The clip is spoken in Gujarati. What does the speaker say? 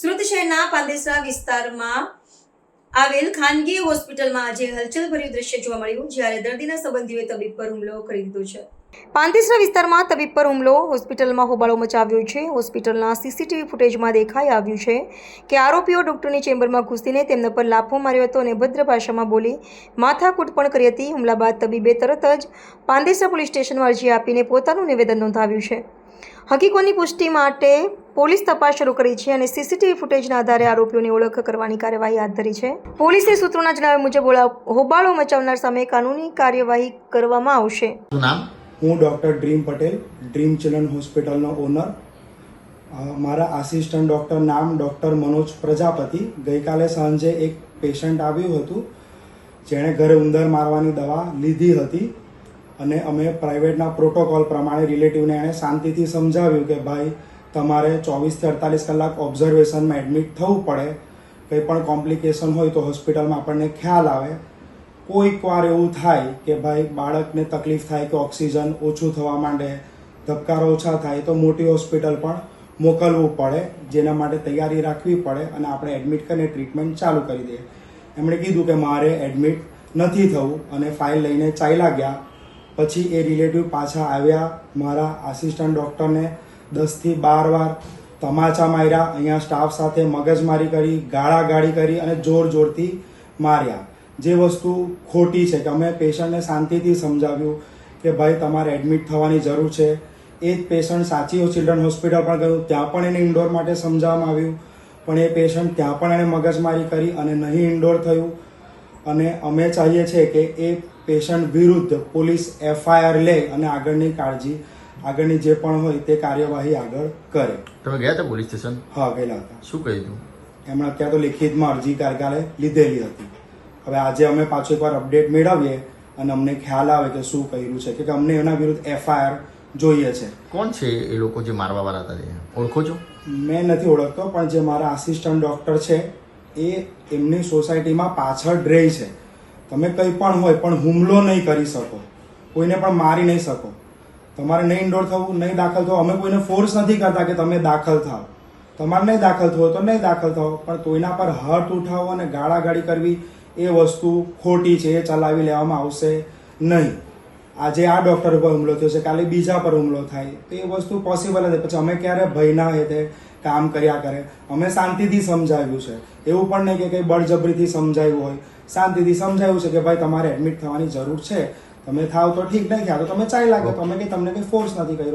સુરત શહેરના પાંદેસરા વિસ્તારમાં આવેલ ખાનગી હોસ્પિટલમાં આજે હલચલભર્યું દ્રશ્ય જોવા મળ્યું, જ્યારે દર્દીના સંબંધીઓએ તબીબ પર હુમલો કરી દીધો છે. પાંદેસરા વિસ્તારમાં તબીબ પર હુમલો, હોસ્પિટલમાં હોબાળો મચાવ્યો છે. હોસ્પિટલના સીસીટીવી ફૂટેજમાં દેખાઈ આવ્યું છે કે આરોપીઓ ડૉક્ટરની ચેમ્બરમાં ઘૂસીને તેમના પર લાફો માર્યો હતો અને ભદ્ર ભાષામાં બોલી માથાકૂટ પણ કરી હતી. હુમલા બાદ તબીબે તરત જ પાંદેસરા પોલીસ સ્ટેશનમાં અરજી આપીને પોતાનું નિવેદન નોંધાવ્યું છે. હકીકોની પુષ્ટિ માટે પોલીસ તપાસ શરૂ કરી છે અને સીસીટીવી ફૂટેજના આધારે આરોપીઓની ઓળખ કરવાની કાર્યવાહી હાથ ધરી છે. પોલીસે સૂત્રોના જણાવ્યા મુજબ હોબાળો મચાવનાર સામે કાનૂની કાર્યવાહી કરવામાં આવશે. નામ? હું doctor Dream Patel Dream children હોસ્પિટલનો ઓનર. મારા આસિસ્ટન્ટ ડૉક્ટર નામ ડૉક્ટર મનોજ પ્રજાપતિ. ગઈકાલે સાંજે એક પેશન્ટ આવ્યું હતું જેણે ઘરે ઉંદર મારવાની દવા લીધી હતી. અને અમે પ્રાઇવેટના પ્રોટોકોલ પ્રમાણે રિલેટિવને એણે શાંતિથી સમજાવ્યું કે ભાઈ, તમારે ચોવીસથી અડતાલીસ કલાક ઓબ્ઝર્વેશનમાં એડમિટ થવું પડે. કંઈ પણ કોમ્પ્લિકેશન હોય તો હોસ્પિટલમાં આપણને ખ્યાલ આવે. કોઈક વાર એવું થાય કે ભાઈ, બાળકને તકલીફ થાય કે ઓક્સિજન ઓછું થવા માંડે, ધબકારા ઓછા થાય, તો મોટી હોસ્પિટલ પણ મોકલવું પડે, જેના માટે તૈયારી રાખવી પડે અને આપણે એડમિટ કરીને ટ્રીટમેન્ટ ચાલુ કરી દઈએ. એમણે કીધું કે મારે એડમિટ નથી થવું અને ફાઇલ લઈને ચાલ્યા ગયા. પછી એ રિલેટિવ પાછા આવ્યા. મારા આસિસ્ટન્ટ ડૉક્ટરને દસથી બાર વાર તમાચા માર્યા. અહીંયા સ્ટાફ સાથે મગજમારી કરી, ગાળાગાળી કરી અને જોર જોરથી માર્યા. જે વસ્તુ ખોટી છે કે અમે પેશન્ટને શાંતિથી સમજાવ્યું કે ભાઈ તમારે એડમિટ થવાની જરૂર છે. એ જ પેશન્ટ સાચી ચિલ્ડ્રન હોસ્પિટલ પણ ગયું. ત્યાં પણ એને ઇન્ડોર માટે સમજાવવામાં આવ્યું. પણ એ પેશન્ટ ત્યાં પણ એણે મગજમારી કરી અને નહીં ઇન્ડોર થયું. અને અમે ચાહીએ છીએ કે એ પેશન્ટ વિરુદ્ધ પોલીસ એફઆઈઆર લે અને આગળની કાળજી આગળની જે પણ હોય તે કાર્યવાહી આગળ કરે. તમે ગયા હતા પોલીસ સ્ટેશન? હા ગયેલા હતા. શું કહ્યું એમણે અત્યારે તો લિખિતમાં અરજી કારગારે લીધેલી હતી. હવે આજે અમે પાછું એકવાર અપડેટ મેળવીએ અને અમને ખ્યાલ આવે કે શું કર્યું છે કે અમને એના વિરુદ્ધ એફઆઈઆર જોઈએ છે. કોણ છે એ લોકો જે મારવા વાળા હતા ઓળખો છો? મેં નથી ઓળખતો પણ જે મારા આસિસ્ટન્ટ ડૉક્ટર છે એ એમની સોસાયટીમાં પાછળ રહે છે. તમે કંઈ પણ હોય, પણ હુમલો નહીં કરી શકો. કોઈને પણ મારી નહીં શકો. તમારે નહીં ઇન્ડોર થવું, નહીં દાખલ થવું. અમે કોઈને ફોર્સ નથી કરતા કે તમે દાખલ થાઓ. તમારે નહીં દાખલ થવું તો નહીં દાખલ થાઓ. પણ કોઈના પર હર્ટ ઉઠાવવો અને ગાળાગાળી કરવી એ વસ્તુ ખોટી છે, એ ચલાવી લેવામાં આવશે નહીં. આજે આ ડૉક્ટર ઉપર હુમલો થયો છે, કાલે બીજા પર હુમલો થાય. તો એ વસ્તુ પોસિબલ નથી પછી અમે ક્યારે ભયના હેતે કામ કર્યા કરે. અમે શાંતિથી સમજાવ્યું છે. એવું પણ નહીં કે કંઈ બળજબરીથી સમજાવ્યું હોય. શાંતિથી સમજાવ્યું છે કે ભાઈ તમારે એડમિટ થવાની જરૂર છે. તમે થાવ તો ઠીક નહીં થયા તો તમે ચાલી લાગો તમે કંઈ તમને કંઈ ફોર્સ નથી કર્યો.